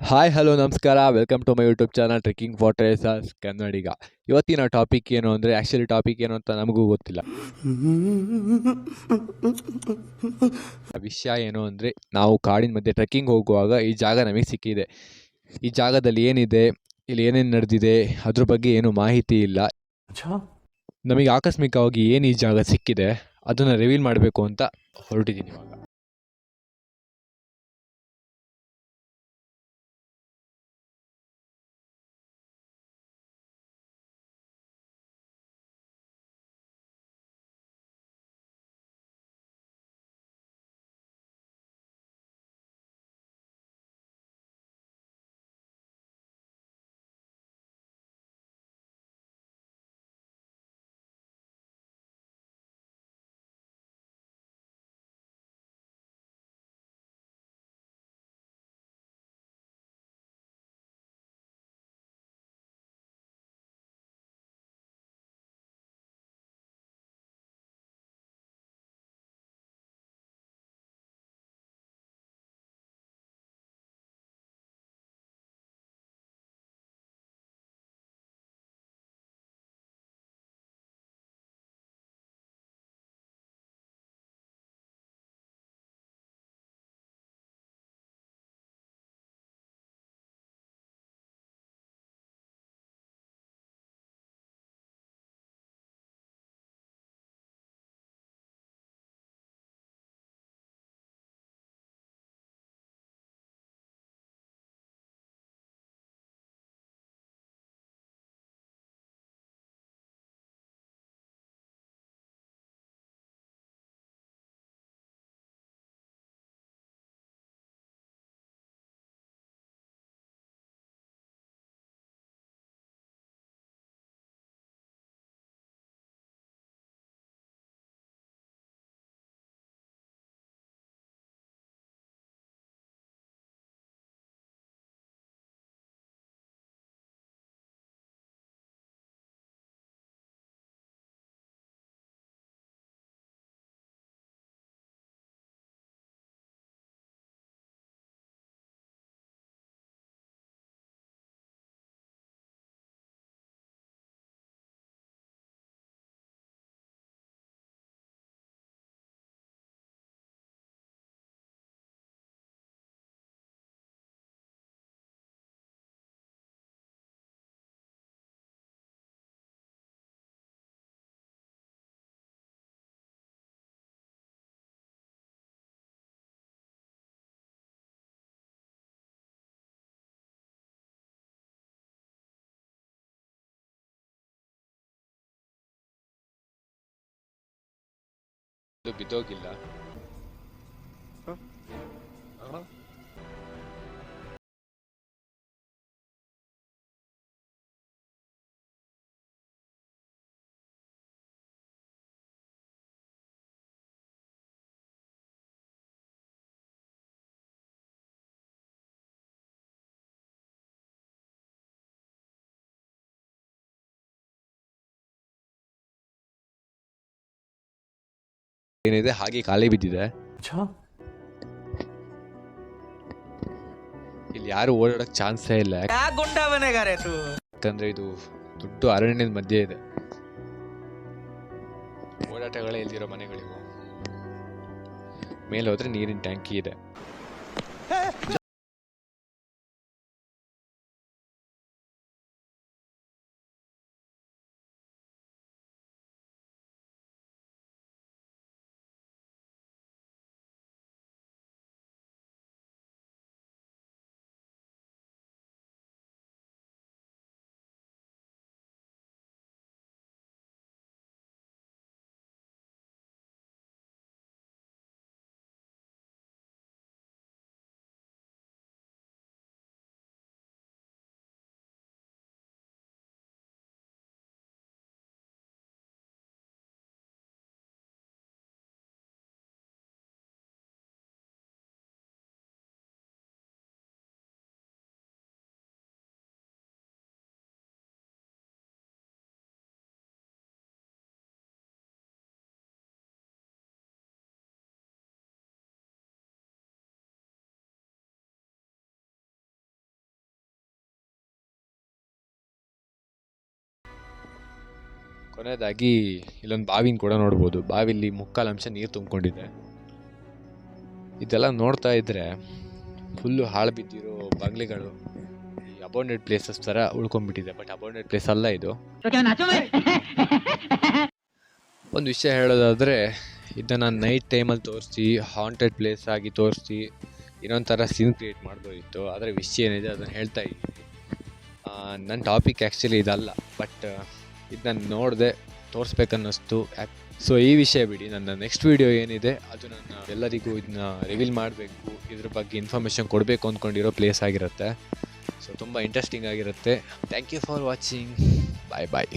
Hi hello ನಮಸ್ಕಾರ. Welcome to my YouTube channel trekking for traces Kannadiga ಇವತ್ತಿನ topic ಏನು ಅಂದರೆ ಆ್ಯಕ್ಚುಲಿ ಟಾಪಿಕ್ ಏನು ಅಂತ ನಮಗೂ ಗೊತ್ತಿಲ್ಲ. ವಿಷಯ ಏನು ಅಂದರೆ ನಾವು ಕಾಡಿನ ಮಧ್ಯೆ ಟ್ರೆಕ್ಕಿಂಗ್ ಹೋಗುವಾಗ ಈ ಜಾಗ ನಮಗೆ ಸಿಕ್ಕಿದೆ. ಈ ಜಾಗದಲ್ಲಿ ಏನಿದೆ ಇಲ್ಲಿ ಏನೇನು ನಡೆದಿದೆ ಅದ್ರ ಬಗ್ಗೆ ಏನು ಮಾಹಿತಿ ಇಲ್ಲ. ನಮಗೆ ಆಕಸ್ಮಿಕವಾಗಿ ಏನು ಈ ಜಾಗ ಸಿಕ್ಕಿದೆ ಅದನ್ನು ರಿವೀಲ್ ಮಾಡಬೇಕು ಅಂತ ಹೊರಟಿದ್ದೀನಿ ಇವಾಗ. ಇದು ಏನಿದೆ? ಹಾಗೆ ಖಾಲಿ ಬಿದ್ದಿದೆ. ಇಲ್ಲಿ ಯಾರು ಓಡಾಡಕ್ ಚಾನ್ಸ್ ಇಲ್ಲ. ಯಾಕಂದ್ರೆ ಇದು ದೊಡ್ಡ ಅರಣ್ಯದ ಮಧ್ಯೆ ಇದೆ. ಓಡಾಟಗಳೇ ಇಲ್ದಿರೋ ಮನೆಗಳಿಗೂ ಮೇಲೆ ಹೋದ್ರೆ ನೀರಿನ ಟ್ಯಾಂಕಿ ಇದೆ. ಕೊನೆಯದಾಗಿ ಇಲ್ಲೊಂದು ಬಾವಿನ ಕೂಡ ನೋಡ್ಬೋದು. ಬಾವಿಲಿ ಮುಕ್ಕಾಲು ಅಂಶ ನೀರು ತುಂಬಿಕೊಂಡಿದೆ. ಇದೆಲ್ಲ ನೋಡ್ತಾ ಇದ್ದರೆ ಫುಲ್ಲು ಹಾಳು ಬಿದ್ದಿರೋ ಬಂಗ್ಲೆಗಳು ಅಬೌಂಡೆಡ್ ಪ್ಲೇಸಸ್ ಥರ ಉಳ್ಕೊಂಡ್ಬಿಟ್ಟಿದೆ. ಬಟ್ ಅಬೌಂಡೆಡ್ ಪ್ಲೇಸ್ ಅಲ್ಲ ಇದು. ಒಂದು ವಿಷಯ ಹೇಳೋದಾದರೆ, ಇದನ್ನ ನಾನು ನೈಟ್ ಟೈಮಲ್ಲಿ ತೋರಿಸಿ ಹಾಂಟೆಡ್ ಪ್ಲೇಸ್ ಆಗಿ ತೋರಿಸಿ ಇನ್ನೊಂದು ಸೀನ್ ಕ್ರಿಯೇಟ್ ಮಾಡ್ಬೋದಿತ್ತು. ಆದರೆ ವಿಷಯ ಏನಿದೆ ಅದನ್ನು ಹೇಳ್ತಾ ಇದ್ದೀನಿ. ನನ್ನ ಟಾಪಿಕ್ ಆ್ಯಕ್ಚುಲಿ ಇದಲ್ಲ. ಬಟ್ ಇದನ್ನ ನೋಡಿದೆ ತೋರಿಸ್ಬೇಕನ್ನಿಸ್ತು ಸೊ ಈ ವಿಷಯ ಬಿಡಿ. ನನ್ನ ನೆಕ್ಸ್ಟ್ ವಿಡಿಯೋ ಏನಿದೆ, ಅದು ನನ್ನ ಎಲ್ಲರಿಗೂ ಇದನ್ನ ರಿವೀಲ್ ಮಾಡಬೇಕು. ಇದ್ರ ಬಗ್ಗೆ ಇನ್ಫಾರ್ಮೇಷನ್ ಕೊಡಬೇಕು ಅಂದ್ಕೊಂಡಿರೋ ಪ್ಲೇಸ್ ಆಗಿರುತ್ತೆ. ಸೊ ತುಂಬ ಇಂಟ್ರೆಸ್ಟಿಂಗ್ ಆಗಿರುತ್ತೆ. Thank you for watching bye bye